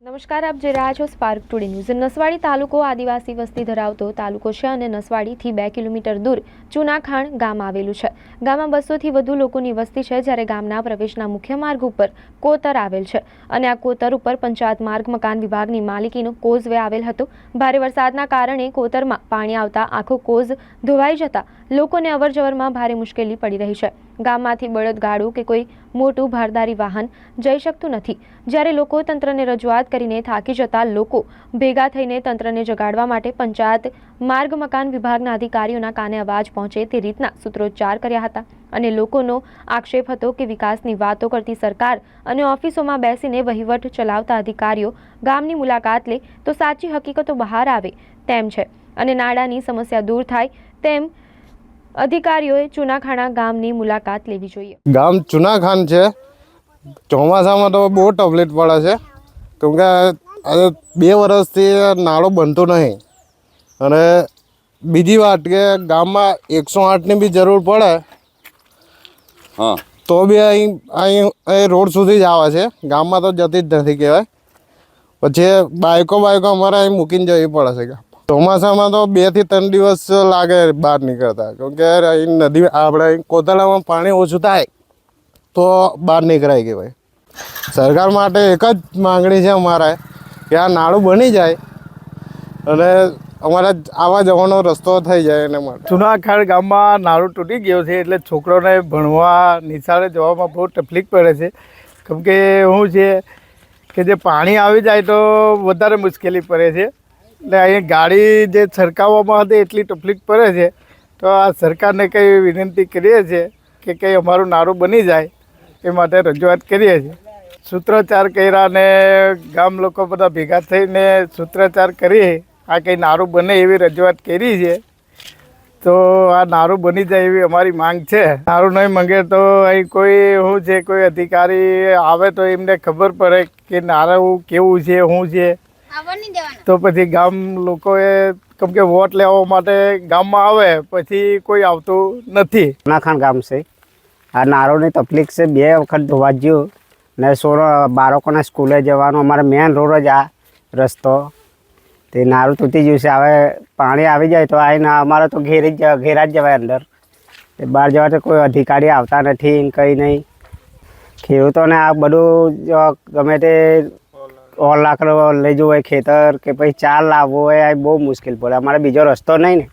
નમસ્કાર, આપ જે રહ્યા છો સ્પાર્ક ટુડે ન્યૂઝ નસવાડી તાલુકો આદિવાસી વસ્તી ધરાવતો તાલુકો છે અને નસવાડીથી બે કિલોમીટર દૂર ચુનાખાણ ગામ આવેલું છે. ગામમાં બસોથી વધુ લોકોની વસ્તી છે જ્યારે ગામના પ્રવેશના મુખ્ય માર્ગ ઉપર કોતર આવેલ છે અને આ કોતર ઉપર પંચાયત માર્ગ, મકાન વિભાગની માલિકીનો કોઝવે આવેલ હતો. ભારે વરસાદના કારણે કોતરમાં પાણી આવતા આખો કોઝ ધોવાઈ જતા લોકોને અવરજવરમાં ભારે મુશ્કેલી પડી રહી છે. ગામમાંથી બળદગાડું કે કોઈ મોટું ભારદારી વાહન જઈ શકતું નથી. જ્યારે લોકો તંત્રને રજૂઆત કરીને થાકી જતા લોકો ભેગા થઈને તંત્રને જગાડવા માટે પંચાયત, માર્ગ, મકાન વિભાગના અધિકારીઓના કાને અવાજ પહોંચે તે રીતના સૂત્રોચ્ચાર કર્યા હતા. અને લોકોનો આક્ષેપ હતો કે વિકાસની વાતો કરતી સરકાર અને ઓફિસોમાં બેસીને વહીવટ ચલાવતા અધિકારીઓ ગામની મુલાકાત લે તો સાચી હકીકતો બહાર આવે તેમ છે. અને નાડાની સમસ્યા દૂર થાય તેમ અધિકારીઓએ ચુનાખાણા ગામની મુલાકાત લેવી જોઈએ. ગામ ચુનાખાન છે. ચોમાસામાં તો બહુ તકલીફ પડે છે. કેમ કે બે વર્ષથી નાળો બનતો નહીં. અને બીજી વાત કે ગામમાં એકસો આઠની બી જરૂર પડે. હા. તો બી અહીં અહીં અહીં રોડ સુધી જ આવે છે. ગામમાં તો જતી જ નથી કહેવાય. પછી બાઇકો બાઇકો અમારે અહીં મૂકીને જવી પડે છે. ગામ ચોમાસામાં તો બેથી ત્રણ દિવસ લાગે બહાર નીકળતા. કેમ કે અહીં નદી, આપણે અહીં કોતરામાં પાણી ઓછું થાય, તો બહાર નીકળાય કહેવાય સરકાર માટે એક જ માંગણી છે અમારે કે આ નાળું બની જાય અને અમારા આવા જવાનો રસ્તો થઈ જાય એના માટે. જુનાખાડ ગામમાં નાળું તૂટી ગયો છે, એટલે છોકરોને ભણવા નિશાળે જવામાં બહુ તકલીફ પડે છે. કેમ કે શું છે, કે જે પાણી આવી જાય તો વધારે મુશ્કેલી પડે છે. એટલે અહીંયા ગાડી જે છરકાવવામાં હતી એટલી તકલીફ પડે છે, તો આ સરકારને કંઈ વિનંતી કરીએ છીએ કે કંઈ અમારું નારું બની જાય એ માટે રજૂઆત કરીએ છીએ. સૂત્રોચ્ચાર કર્યા ને ગામ લોકો બધા ભેગા થઈને સૂત્રોચ્ચાર કરી આ કંઈ નારું બને એવી રજૂઆત કરી છે. તો આ નારું બની જાય એવી અમારી માંગ છે. નારું નહીં મંગે તો અહીં કોઈ શું છે, કોઈ અધિકારી આવે તો એમને ખબર પડે કે નારું કેવું છે, શું છે. તો પછી ગામ લોકોએ કેમ કે વોટ લેવા માટે ગામમાં આવે પછી કોઈ આવતું નથી. નાખાણ ગામ છે. આ નારોની તકલીફ છે. બે વખત ધોવા ગયું ને સોરો બાળકોને સ્કૂલે જવાનું. અમારે મેન રોડ જ આ રસ્તો. તે નારું તૂટી ગયું છે. હવે પાણી આવી જાય તો આવીને અમારે તો ઘેર જ ઘેરા જ જવાય અંદર. તે બહાર જવા તો કોઈ અધિકારી આવતા નથી કંઈ નહીં. ખેડૂતોને આ બધું ગમે તે ઓર લાકડો લઈ જવું હોય ખેતર કે પછી ચાર લાવવો હોય, આ બહુ મુશ્કેલ પડે. અમારે બીજો રસ્તો નહીં ને.